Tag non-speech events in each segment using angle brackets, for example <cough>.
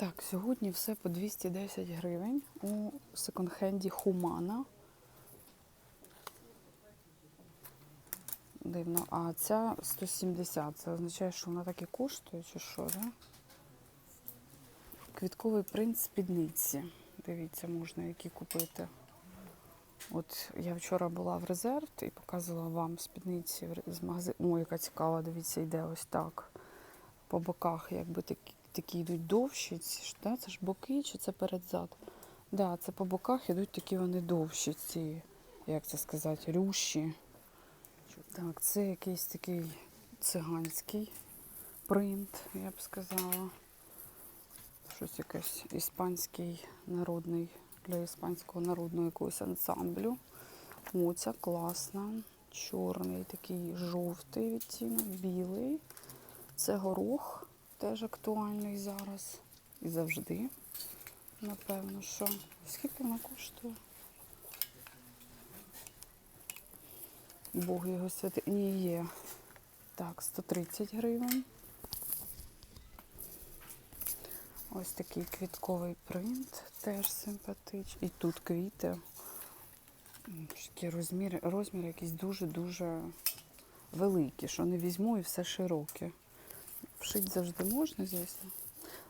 Так, сьогодні все по 210 гривень у секонд-хенді Хумана. Дивно, а ця 170. Це означає, що вона так і коштує, чи що, да? Квітковий принт спідниці. Дивіться, можна які купити. От я вчора була в резерв і показувала вам спідниці з магазину. О, яка цікава, дивіться, йде ось так. По боках, якби такі, такі йдуть довші. Ці да? Це ж боки чи це передзад? Да, це по боках йдуть такі вони довші, ці, як це сказати, рющі. Так, це якийсь такий циганський принт, я б сказала. Щось якийсь іспанський народний, для іспанського народного якогось ансамблю. О, ця класна. Чорний, такий жовтий відтінок, білий. Це горох, теж актуальний зараз. І завжди. Напевно, що. Скільки вона коштує? Бог його святий. Ні, є. Так, 130 гривень. Ось такий квітковий принт, теж симпатичний. І тут квіти. Такі розміри, розміри якісь дуже-дуже великі, що не візьму і все широке. Вшити завжди можна, звісно.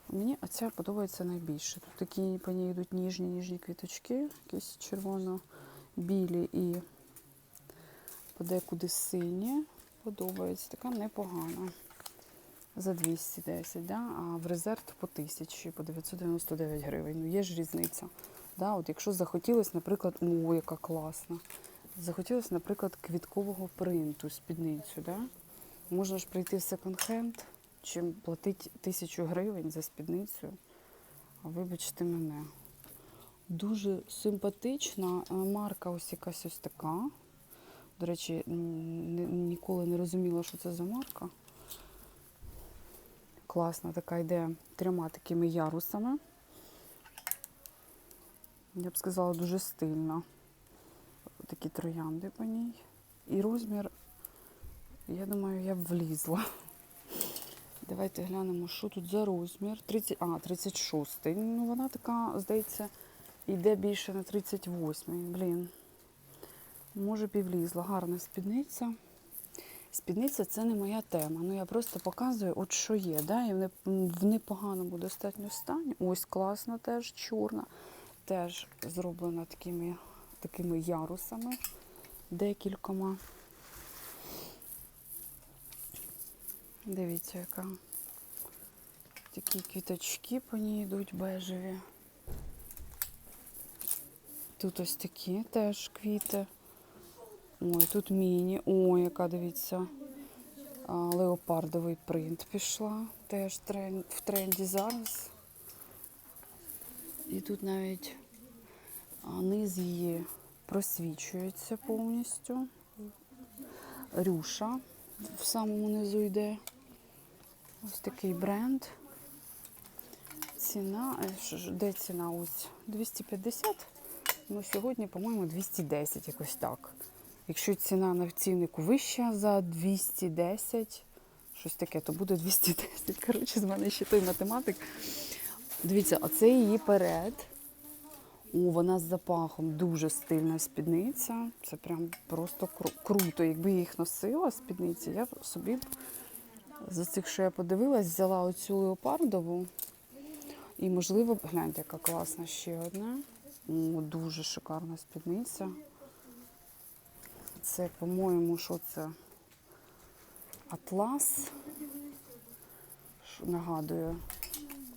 Мені оця подобається найбільше. Тут такі по ній йдуть ніжні ніжні квіточки, якісь червоно-білі і подекуди сині. Подобається. Така непогана. За 210, да? а в резерв по 1000, по 999 гривень. Ну є ж різниця. Да? От якщо захотілося, наприклад, о, яка класна. Захотілося, наприклад, квіткового принту, спідницю. Да? Можна ж прийти в секонд-хенд, чим платити тисячу гривень за спідницю. Вибачте мене. Дуже симпатична. Е, Марка ось якась ось така. До речі, ні- ніколи не розуміла, що це за марка. Класна така йде трьома такими ярусами. Я б сказала, дуже стильна. Такі троянди по ній. І розмір, я думаю, я б влізла. Давайте глянемо, що тут за розмір. 30, а, 36. Ну, вона така, здається, йде більше на 38. Блін. Може б і влізла. Гарна спідниця. Спідниця це не моя тема. Ну я просто показую, от що є. Да? І в непоганому достатньо стані. Ось класна теж, чорна. Теж зроблена такими, такими ярусами декількома. Дивіться, яка. Такі квіточки по ній йдуть бежеві. Тут ось такі теж квіти. Ой, тут міні. Ой, яка дивіться. Леопардовий принт пішла. Теж трен- в тренді зараз. І тут навіть низ її просвічується повністю. Рюша в самому низу йде. Ось такий бренд. Ціна, е, де ціна? Ось 250. Ну, сьогодні, по-моєму, 210 якось так. Якщо ціна на ціннику вища за 210, щось таке, то буде 210. Коротше, з мене ще той математик. Дивіться, а це її перед. О, вона з запахом дуже стильна спідниця. Це прям просто кру- круто. Якби я їх носила спідниці, я б собі б з цих, що я подивилась, взяла оцю леопардову. І, можливо, гляньте, яка класна ще одна. О, дуже шикарна спідниця. Це, по-моєму, що це? Атлас. Що нагадує.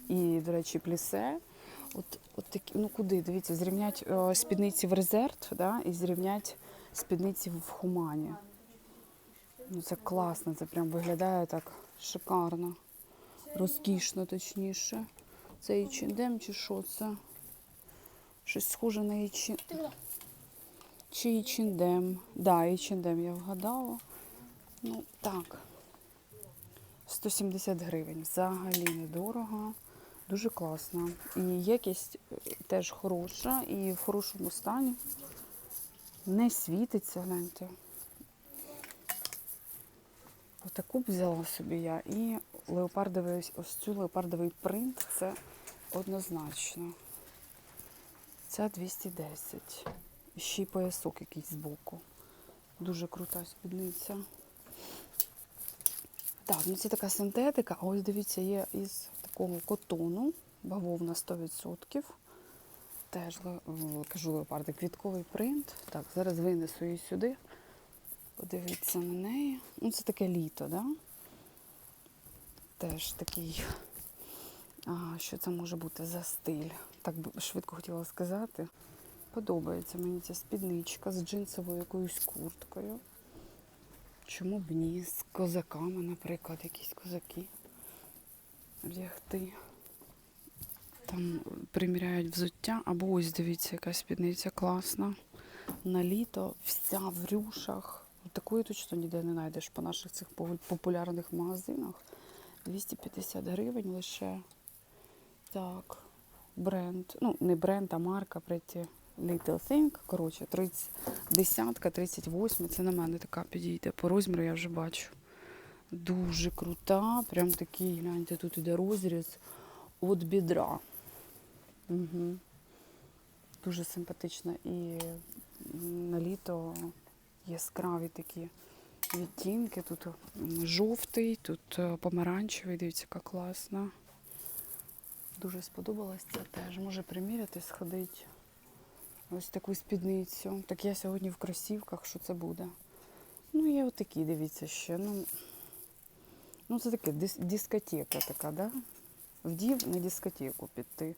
І, до речі, плісе. От, от такі, ну куди? Дивіться, зрівнять е, спідниці в резерв, да, і зрівнять спідниці в хумані. Ну це класно, це прям виглядає так шикарно. Розкішно, точніше. Це H&M чи що це? Щось схоже на H&M. Чи H&M. Да, H&M я вгадала. Ну, так. 170 гривень. Взагалі недорого. Дуже класно. І якість е, теж хороша і в хорошому стані. Не світиться, гляньте. Отаку взяла собі я. І леопардовий, ось цю леопардовий принт. Це однозначно. Ця 210. Ще й поясок якийсь збоку. Дуже крута спідниця. Так, ну це така синтетика. А ось дивіться, є із такого котону, бавовна 100%. Теж кажу леопарди, квітковий принт. Так, зараз винесу її сюди. Подивіться на неї. Ну, це таке літо, да? Теж такий. А, що це може бути за стиль? Так швидко хотіла сказати. Подобається мені ця спідничка з джинсовою якоюсь курткою. Чому б ні? З козаками, наприклад, якісь козаки вдягти. Там приміряють взуття, або ось дивіться, яка спідниця класна. На літо вся в рюшах. Такої точно ніде не знайдеш по наших цих популярних магазинах. 250 гривень лише. Так, бренд. Ну, не бренд, а марка Pretty Little Thing. Коротше, 30, десятка, 38. Це на мене така підійде. По розміру я вже бачу. Дуже крута. Прям такий, гляньте, тут іде розріз від бідра. Угу. Дуже симпатична. І на літо яскраві такі відтінки. Тут жовтий, тут е, помаранчевий, дивіться, яка класна. Дуже сподобалась це теж. Може приміряти, сходити. Ось таку спідницю. Так я сьогодні в кросівках, що це буде. Ну, є отакі, дивіться ще. Ну, ну це таке дискотека така, да? Вдів на дискотеку піти.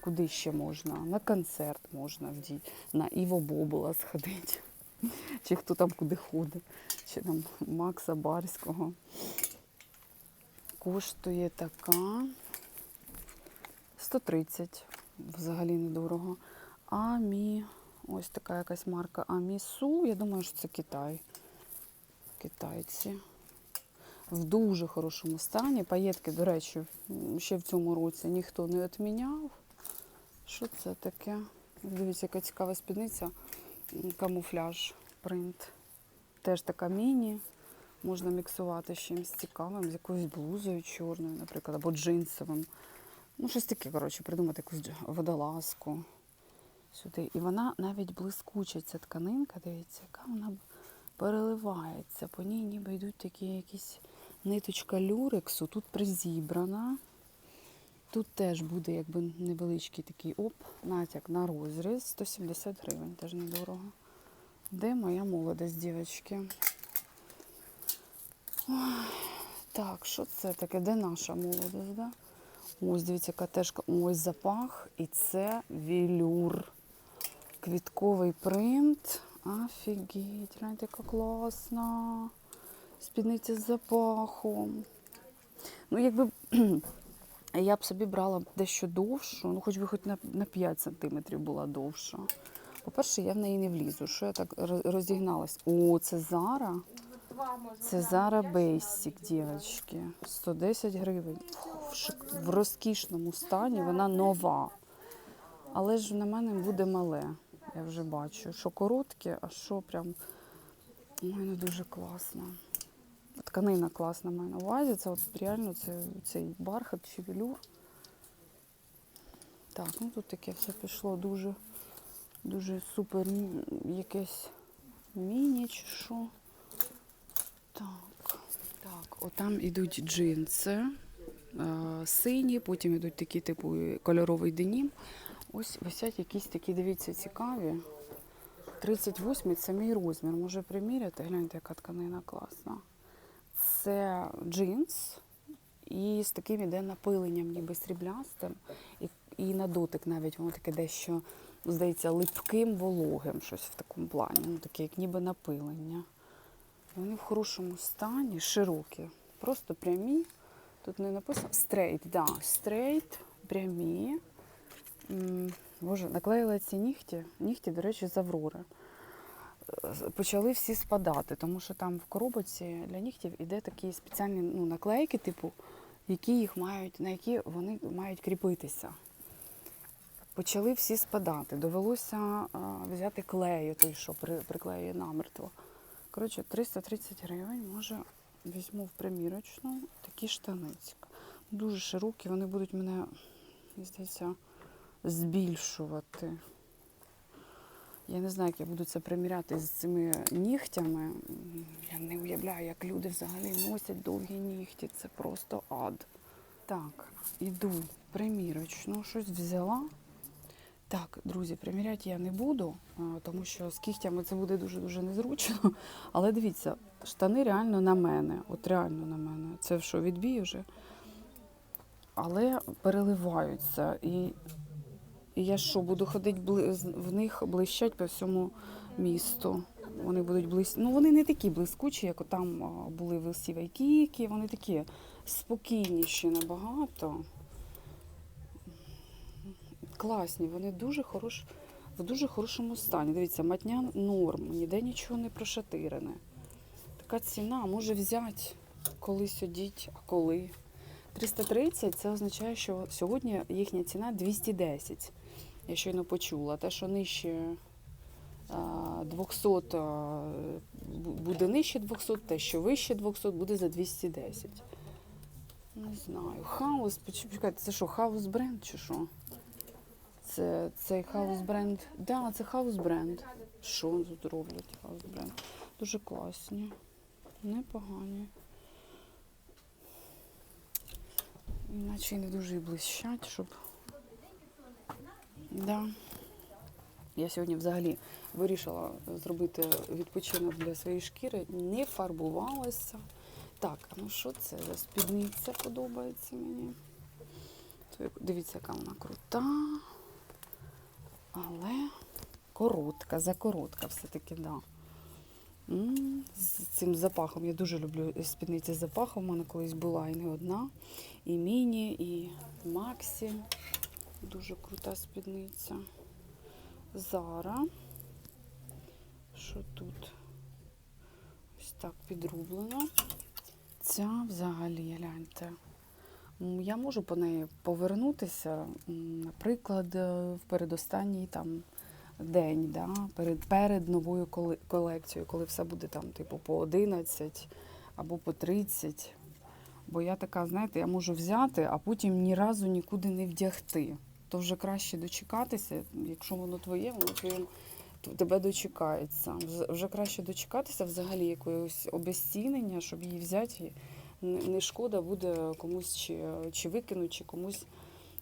Куди ще можна? На концерт можна вдіти, на Іво Бобула сходити. <laughs> Чи хто там куди ходить, чи там Макса Барського. Коштує така 130, взагалі недорого. Амі, ось така якась марка Амісу. Я думаю, що це Китай. Китайці. В дуже хорошому стані. Паєтки, до речі, ще в цьому році ніхто не відміняв. Що це таке? Дивіться, яка цікава спідниця. Камуфляж, принт. Теж така міні. Можна міксувати з чимось цікавим, з якоюсь блузою чорною, наприклад, або джинсовим. Ну, щось таке, коротше, придумати якусь водолазку сюди. І вона навіть блискуча, ця тканинка, дивіться, яка вона переливається. По ній ніби йдуть такі якісь ниточка люрексу, тут призібрана. Тут теж буде якби невеличкий такий оп, натяк на розріз. 170 гривень, теж недорого. Де моя молодость, дівчатки? Так, що це таке? Де наша молодость? Да? Ось, дивіться, яка теж ось запах. І це вілюр. Квітковий принт. Офігеть, гляньте, яка класна. Спідниця з запахом. Ну, якби <clears throat> я б собі брала дещо довшу, ну хоч би хоч на, на 5 сантиметрів була довша. По-перше, я в неї не влізу. Що я так роз- розігналась? О, це Зара. Це Зара Basic, дівчатки. 110 гривень. В розкішному стані вона нова. Але ж на мене буде мале. Я вже бачу. Що коротке, а що прям. Ой, ну дуже класно. Тканина класна має на увазі. Це от реально це, цей бархат чи велюр. Так, ну тут таке все пішло дуже, дуже супер якесь міні чи що. Так, так, отам ідуть джинси е, сині, потім ідуть такі типу кольоровий денім. Ось висять якісь такі, дивіться, цікаві. 38 це мій розмір. Може приміряти. Гляньте, яка тканина класна. Це джинс і з таким іде напиленням, ніби сріблястим. І, і на дотик навіть воно таке дещо, здається, липким, вологим, щось в такому плані. Ну, таке, як ніби напилення. Вони в хорошому стані, широкі, просто прямі. Тут не написано стрейт, да, стрейт, прямі. Боже, наклеїла ці нігті. Нігті, до речі, з Аврори. Почали всі спадати, тому що там в коробочці для нігтів іде такі спеціальні ну, наклейки, типу, які їх мають, на які вони мають кріпитися. Почали всі спадати. Довелося а, взяти клею, той, що при, приклеює намертво. Коротше, 330 гривень, може, візьму в примірочну такі штаницька. Дуже широкі, вони будуть мене здається, збільшувати. Я не знаю, як я буду це приміряти з цими нігтями. Я не уявляю, як люди взагалі носять довгі нігті. Це просто ад. Так, іду примірочну, щось взяла. Так, друзі, приміряти я не буду, тому що з кігтями це буде дуже-дуже незручно. <laughs> Але дивіться, штани реально на мене. От реально на мене. Це що, відбій вже? Але переливаються. І, і я що, буду ходити в них блищать по всьому місту. Вони будуть блис... Ну, вони не такі блискучі, як там були в Сівайкіки, вони такі спокійніші набагато. Класні, вони дуже хорош... в дуже хорошому стані. Дивіться, матня норм, ніде нічого не прошатирене. Така ціна може взяти колись одіть, а коли. 330 це означає, що сьогодні їхня ціна 210. Я щойно почула. Те, що нижче 200 буде нижче 200, те, що вище 200, буде за 210. Не знаю. Хаус, почекайте, це що, хаус бренд чи що? Це цей хаус бренд. Да, це хаус бренд. Що тут роблять хаус бренд? Дуже класні. Непогані. Іначе не дуже і блищать, щоб. Да. Я сьогодні взагалі вирішила зробити відпочинок для своєї шкіри, не фарбувалася. Так, а ну що це за спідниця подобається мені? Дивіться, яка вона крута. Але коротка, закоротка все-таки, да. З цим запахом. Я дуже люблю спідниці з запахом. У мене колись була і не одна. І міні, і Максі. Дуже крута спідниця. Зара. Що тут? Ось так підрублено. Ця взагалі, гляньте. Я можу по неї повернутися, наприклад, е, в передостанній там день, да, перед, перед новою колекцією, коли все буде там, типу, по 11 або по 30. Бо я така, знаєте, я можу взяти, а потім ні разу нікуди не вдягти. То вже краще дочекатися, якщо воно твоє, воно твоє, тебе дочекається. Вже краще дочекатися взагалі якогось обезцінення, щоб її взяти. не шкода буде комусь чи, чи викинути, чи комусь,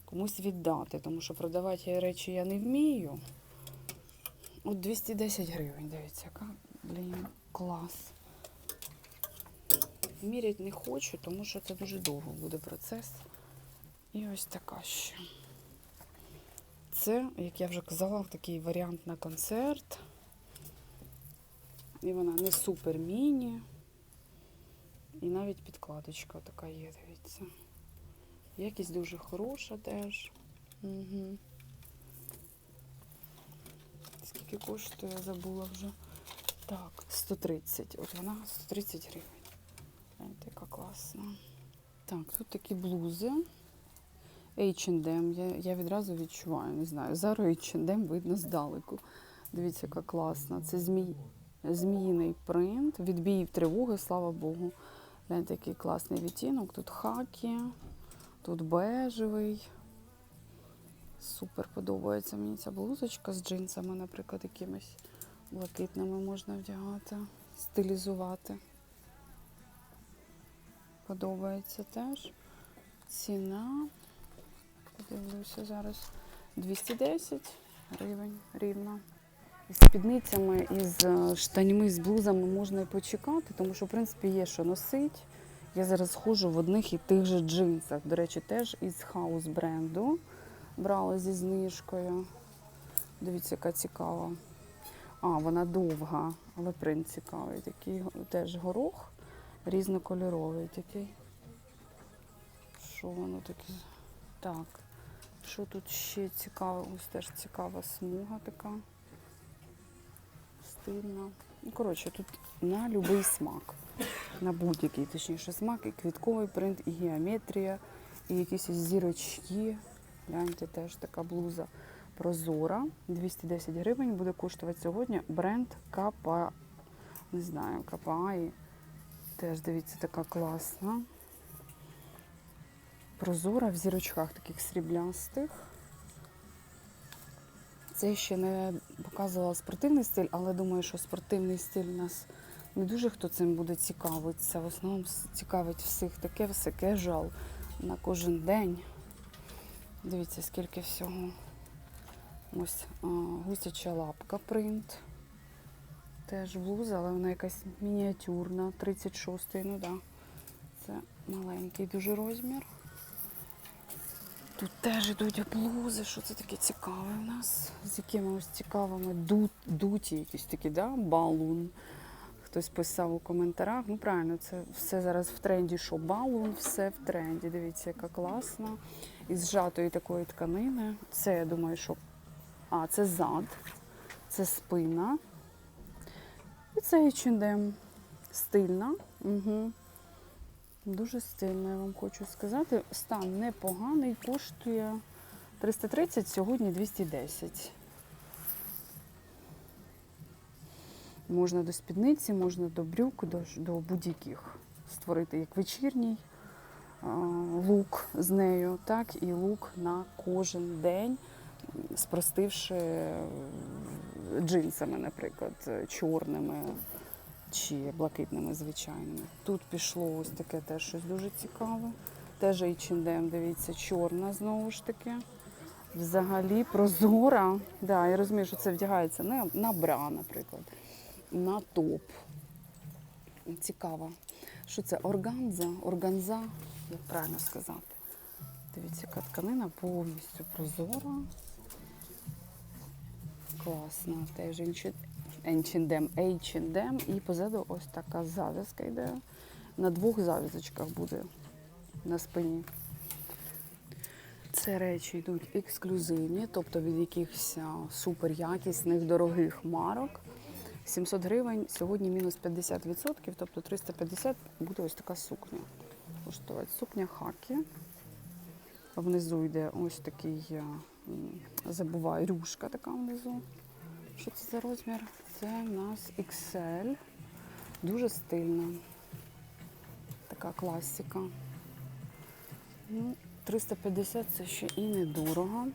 комусь віддати. Тому що продавати речі я не вмію. От 210 гривень, дивіться, яка, блін, клас. Міряти не хочу, тому що це дуже довго буде процес. І ось така ще. Це, як я вже казала, такий варіант на концерт. І вона не супер міні. І навіть підкладочка така є, дивіться. Якість дуже хороша теж. Угу. Скільки коштує, я забула вже. Так, 130. От вона 130 гривень. Гляньте, яка класна. Так, тут такі блузи. H&M. Я, я відразу відчуваю, не знаю. Зараз H&M видно здалеку. Дивіться, яка класна. Це змій, зміїний принт. Відбій тривоги, слава Богу. Гляньте, який класний відтінок. Тут хакі, тут бежевий. Супер подобається мені ця блузочка з джинсами, наприклад, якимись блакитними можна вдягати, стилізувати. Подобається теж. Ціна. Подивлюся зараз. 210 гривень рівно. Із спідницями, із е, штаньми, з блузами можна і почекати, тому що, в принципі, є що носити. Я зараз ходжу в одних і тих же джинсах. До речі, теж із хаус бренду. Брала зі знижкою. Дивіться, яка цікава. А, вона довга, але принт цікавий. Такий теж горох різнокольоровий такий. Що воно таке? Так. Що тут ще цікаво? Ось теж цікава смуга така. Стильна. Ну, коротше, тут на будь-який смак. На будь-який, точніше, смак, і квітковий принт, і геометрія, і якісь зірочки. Гляньте, теж така блуза прозора. 210 гривень буде коштувати сьогодні бренд Капа. Не знаю, Капаї. Теж дивіться, така класна. Прозора в зірочках таких сріблястих. Це ще не показувала спортивний стиль, але думаю, що спортивний стиль у нас не дуже хто цим буде цікавитися. В основному цікавить всіх таке все кежуал на кожен день. Дивіться, скільки всього. Ось гусяча лапка принт. Теж блуза, але вона якась мініатюрна, 36-й, ну да. Це маленький дуже розмір. Тут теж йдуть блузи, що це таке цікаве у нас. З якими ось цікавими ду, дуті якісь такі, да? балун. Хтось писав у коментарях. Ну правильно, це все зараз в тренді, що балун, все в тренді. Дивіться, яка класна. Із зжатої такої тканини. Це, я думаю, що. А, це зад, це спина. І це H&M. Стильна. Угу. Дуже стильно, я вам хочу сказати. Стан непоганий, коштує 330, сьогодні 210. Можна до спідниці, можна до брюк, до, до будь-яких створити як вечірній лук з нею, так і лук на кожен день, спростивши е, джинсами, наприклад, е, чорними чи блакитними звичайними. Тут пішло ось таке теж щось дуже цікаве. Теж H&M, дивіться, чорна знову ж таки. Взагалі прозора. Да, я розумію, що це вдягається на, на бра, наприклад, на топ. Цікаво. Що це? Органза, органза, як правильно сказати. Дивіться, яка тканина повністю прозора. Класна. Теж H&M, H&M. І позаду ось така зав'язка йде. На двох зав'язочках буде на спині. Це речі йдуть ексклюзивні, тобто від якихось суперякісних, дорогих марок. 700 гривень, сьогодні мінус 50%, тобто 350 буде ось така сукня. Коштувати. Сукня хакі. Внизу йде ось такий, м, забуваю, рюшка така внизу. Що це за розмір? Це в нас XL. Дуже стильна. Така класика. Ну, 350 це ще і недорого.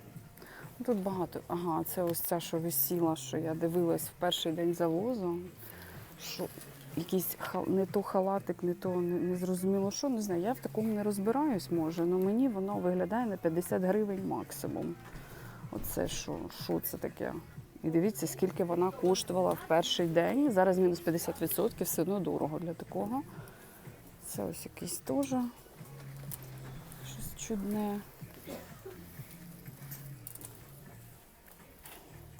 Тут багато. Ага, це ось ця, що висіла, що я дивилась в перший день завозу. Що якийсь не то халатик, не то не, не зрозуміло що. Не знаю, я в такому не розбираюсь, може, але мені воно виглядає на 50 гривень максимум. Оце що, що це таке? І дивіться, скільки вона коштувала в перший день. Зараз мінус 50%, все одно дорого для такого. Це ось якийсь теж щось чудне.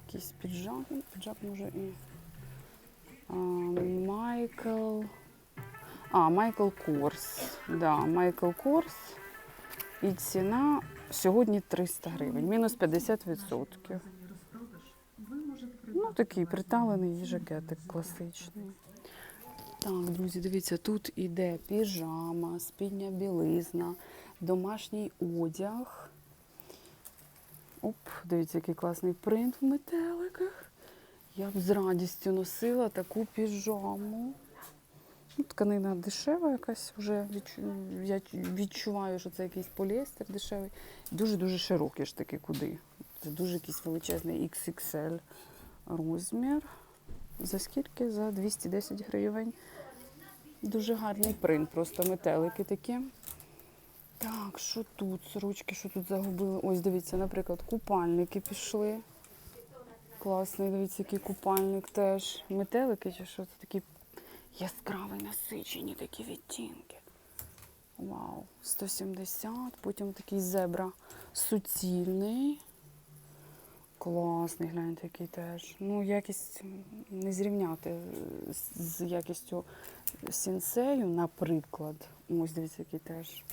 Якийсь піджак, піджак може і. Майкл. А, Майкл Корс. Да, Майкл Корс. І ціна сьогодні 300 гривень, мінус 50%. Ну, такий приталений жакетик класичний. Так, друзі, дивіться, тут іде піжама, спідня білизна, домашній одяг. Оп, дивіться, який класний принт в метеликах. Я б з радістю носила таку піжаму. Ну, тканина дешева якась вже відчу- я відчуваю, що це якийсь поліестер дешевий. Дуже-дуже широкий ж таки куди. Це дуже якийсь величезний XXL розмір. За скільки? За 210 гривень. Дуже гарний принт, просто метелики такі. Так, що тут? Сорочки, що тут загубили? Ось дивіться, наприклад, купальники пішли. Класний, дивіться, який купальник теж. Метелики чи що це такі яскраві, насичені такі відтінки. Вау, 170, потім такий зебра суцільний. Класний, гляньте, який теж. Ну, якість не зрівняти з якістю сінсею, наприклад. Ось дивіться, який теж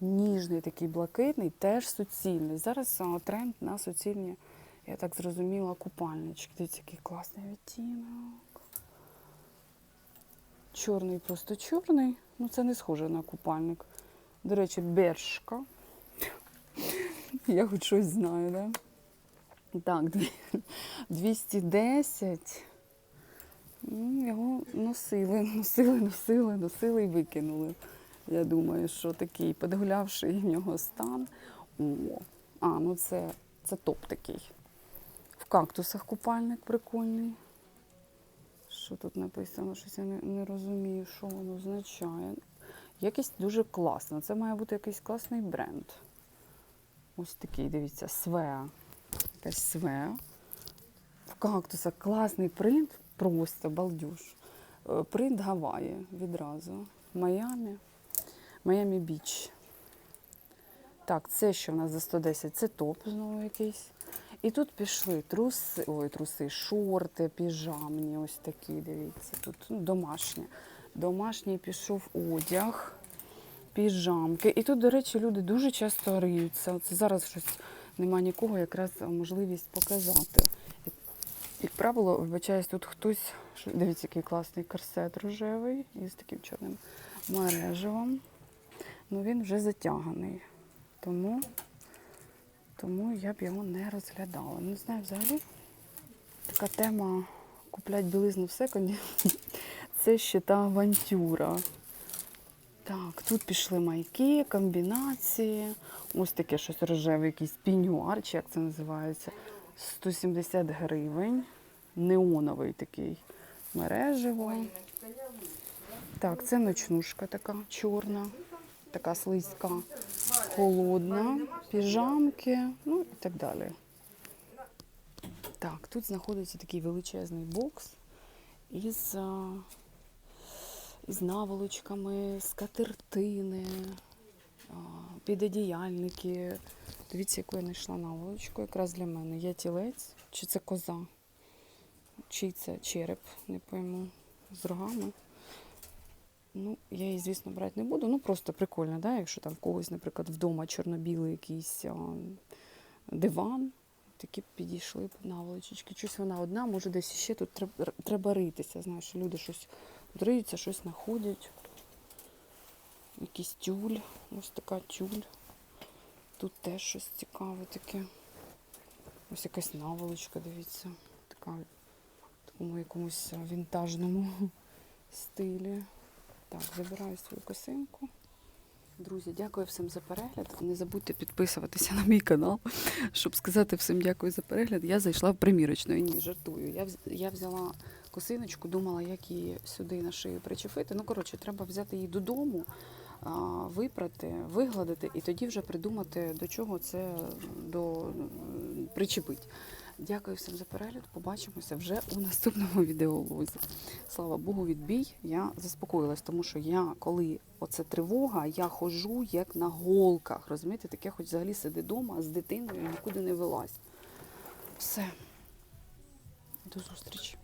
ніжний, такий блакитний, теж суцільний. Зараз тренд на суцільні, я так зрозуміла, купальнички. Дивіться, який класний відтінок. Чорний, просто чорний. Ну, це не схоже на купальник. До речі, бершка. <laughs> Я хоч щось знаю, да? Так, 210. Ну, <laughs> Його носили, <laughs> носили, носили, носили і викинули. Я думаю, що такий підгулявший в нього стан. О, а, ну це, це топ такий. В кактусах купальник прикольний. Що тут написано? Щось я не, не розумію, що воно означає. Якийсь дуже класно. Це має бути якийсь класний бренд. Ось такий, дивіться, Свеа. Якась Свеа. В кактусах класний принт, просто балдюж. Е, Принт Гаваї відразу. Майамі. Майамі Біч. Так, це що в нас за 110? Це топ знову якийсь. І тут пішли труси, ой, труси, шорти, піжамні, ось такі, дивіться, тут ну, домашні. Домашній пішов одяг, піжамки. І тут, до речі, люди дуже часто риються. Це зараз щось нема нікого, якраз можливість показати. Як, правило, вибачаюсь, тут хтось, дивіться, який класний корсет рожевий із таким чорним мережевом. Ну він вже затяганий. Тому тому я б його не розглядала. Не знаю, взагалі така тема куплять білизну в секонді. <laughs> Це ще та авантюра. Так, тут пішли майки, комбінації. Ось таке щось рожеве, якийсь пінюар, чи як це називається. 170 гривень. Неоновий такий мережево. Так, це ночнушка така чорна, така слизька, холодна, піжамки, ну і так далі. Так, тут знаходиться такий величезний бокс із, із наволочками, скатертини, підодіяльники. Дивіться, яку я знайшла наволочку якраз для мене. Є тілець, чи це коза, чи це череп, не пойму, з рогами. Ну, я її, звісно, брати не буду. Ну, просто прикольно, да? якщо там в когось, наприклад, вдома чорно-білий якийсь а, диван, такі підійшли наволочечки. Щось вона одна, може десь ще тут треба, ритися. Знаєш, люди щось тут риються, щось знаходять. Якийсь тюль, ось така тюль. Тут теж щось цікаве таке. Ось якась наволочка, дивіться. Така в такому якомусь вінтажному <laughs> стилі. Так, забираю свою косинку. Друзі, дякую всім за перегляд. Не забудьте підписуватися на мій канал, щоб сказати всім дякую за перегляд. Я зайшла в примірочну. Ні, жартую. Я взяла косиночку, думала, як її сюди на шию причепити. Ну, коротше, треба взяти її додому, випрати, вигладити і тоді вже придумати, до чого це до, причепить. Дякую всім за перегляд. Побачимося вже у наступному відеолозі. Слава Богу, відбій. Я заспокоїлась, тому що я, коли оце тривога, я ходжу як на голках. Розумієте, таке хоч взагалі сиди вдома з дитиною нікуди не вилазь. Все. До зустрічі.